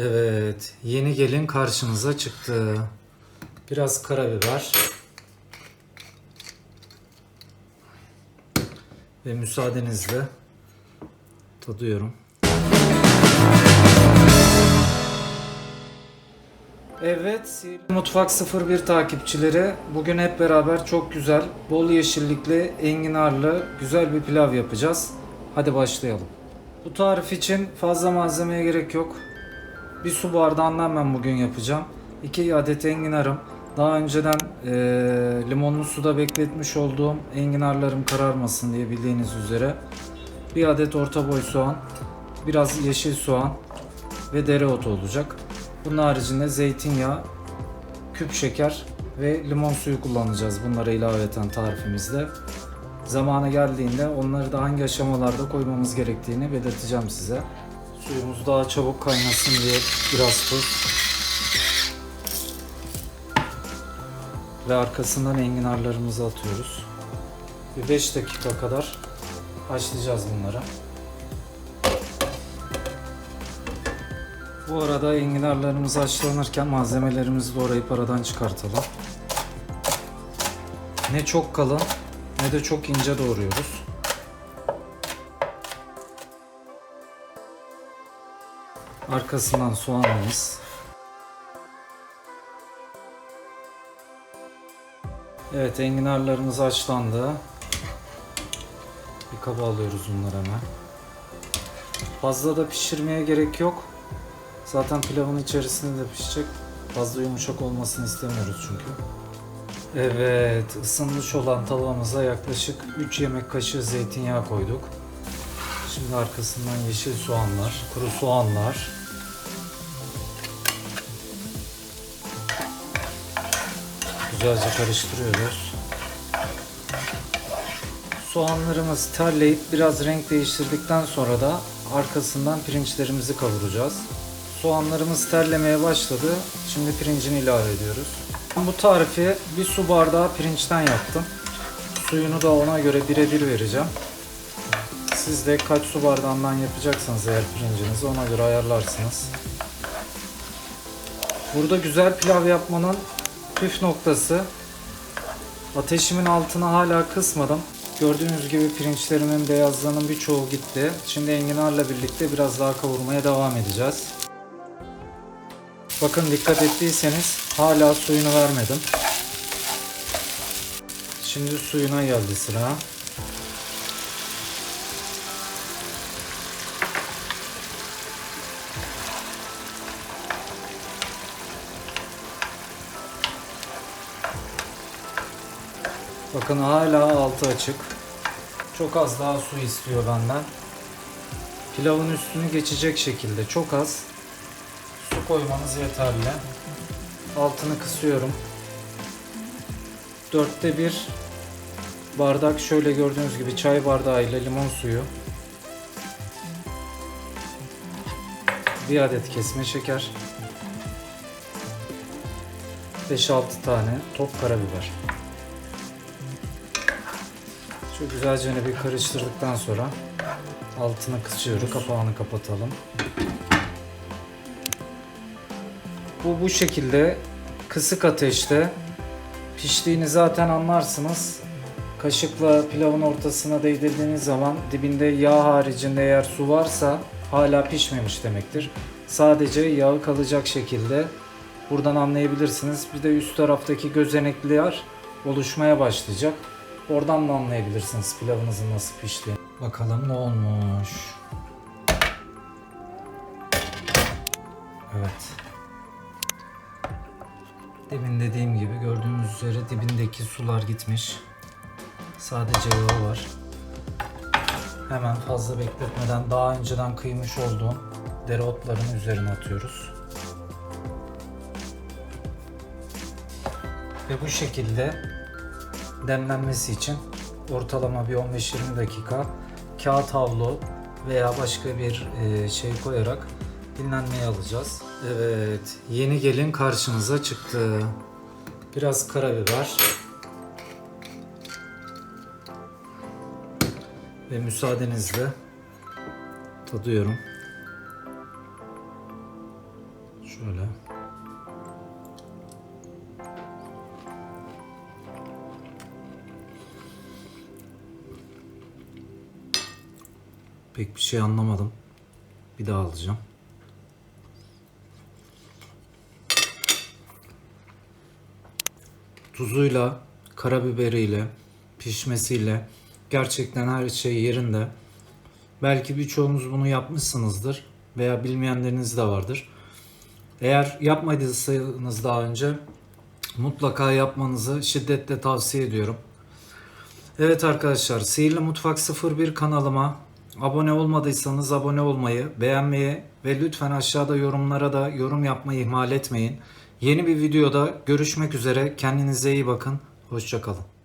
Evet, yeni gelin karşınıza çıktı. Biraz karabiber. Ve müsaadenizle tadıyorum. Evet, Mutfak 01 takipçileri bugün hep beraber çok güzel, bol yeşillikli, enginarlı güzel bir pilav yapacağız. Hadi başlayalım. Bu tarif için fazla malzemeye gerek yok. Bir su bardağından ben bugün yapacağım. 2 adet enginarım. Daha önceden eee, limonlu suda bekletmiş olduğum enginarlarım kararmasın diye bildiğiniz üzere. Bir adet orta boy soğan, biraz yeşil soğan ve dereotu olacak. Bunun haricinde zeytinyağı, küp şeker ve limon suyu kullanacağız bunlara ilaveten tarifimizde. Zamanı geldiğinde onları da hangi aşamalarda koymamız gerektiğini belirteceğim size. Suyumuz daha çabuk kaynasın diye biraz tuz. Ve arkasından enginarlarımızı atıyoruz. Bir 5 dakika kadar haşlayacağız bunları. Bu arada enginarlarımız haşlanırken malzemelerimizi doğrayıp aradan çıkartalım. Ne çok kalın ne de çok ince doğruyoruz. Arkasından soğanımız. Evet enginarlarımız haşlandı. Bir kaba alıyoruz bunları hemen. Fazla da pişirmeye gerek yok. Zaten pilavın içerisinde de pişecek. Fazla yumuşak olmasını istemiyoruz çünkü. Evet, ısınmış olan tavamıza yaklaşık 3 yemek kaşığı zeytinyağı koyduk. Şimdi arkasından yeşil soğanlar, kuru soğanlar. Güzelce karıştırıyoruz. Soğanlarımız terleyip biraz renk değiştirdikten sonra da arkasından pirinçlerimizi kavuracağız. Soğanlarımız terlemeye başladı. Şimdi pirincini ilave ediyoruz. Ben bu tarifi bir su bardağı pirinçten yaptım. Suyunu da ona göre birebir vereceğim. Siz de kaç su bardağından yapacaksanız eğer pirincinizi ona göre ayarlarsınız. Burada güzel pilav yapmanın püf noktası ateşimin altına hala kısmadım. Gördüğünüz gibi pirinçlerimin beyazlarının birçoğu gitti. Şimdi enginarla birlikte biraz daha kavurmaya devam edeceğiz. Bakın dikkat ettiyseniz hala suyunu vermedim. Şimdi suyuna geldi sıra. Bakın hala altı açık. Çok az daha su istiyor benden. Pilavın üstünü geçecek şekilde çok az su koymanız yeterli. Altını kısıyorum. Dörtte bir bardak şöyle gördüğünüz gibi çay bardağı ile limon suyu. Bir adet kesme şeker. 5-6 tane top karabiber. Şu güzelce bir karıştırdıktan sonra altını kısıyoruz. Kapağını kapatalım. Bu bu şekilde kısık ateşte piştiğini zaten anlarsınız. Kaşıkla pilavın ortasına değdirdiğiniz zaman dibinde yağ haricinde eğer su varsa hala pişmemiş demektir. Sadece yağı kalacak şekilde buradan anlayabilirsiniz. Bir de üst taraftaki gözenekler oluşmaya başlayacak. Oradan da anlayabilirsiniz pilavınızın nasıl piştiğini. Bakalım ne olmuş. Evet. Demin dediğim gibi gördüğünüz üzere dibindeki sular gitmiş. Sadece yağı var. Hemen fazla bekletmeden daha önceden kıymış olduğum dereotların üzerine atıyoruz. Ve bu şekilde demlenmesi için ortalama bir 15-20 dakika kağıt havlu veya başka bir e, şey koyarak dinlenmeye alacağız. Evet, yeni gelin karşınıza çıktı. Biraz karabiber. Ve müsaadenizle tadıyorum. Şöyle. Pek bir şey anlamadım. Bir daha alacağım. Tuzuyla, karabiberiyle, pişmesiyle gerçekten her şey yerinde. Belki birçoğunuz bunu yapmışsınızdır veya bilmeyenleriniz de vardır. Eğer yapmadıysanız daha önce mutlaka yapmanızı şiddetle tavsiye ediyorum. Evet arkadaşlar Sihirli Mutfak 01 kanalıma abone olmadıysanız abone olmayı, beğenmeyi ve lütfen aşağıda yorumlara da yorum yapmayı ihmal etmeyin. Yeni bir videoda görüşmek üzere. Kendinize iyi bakın. Hoşçakalın.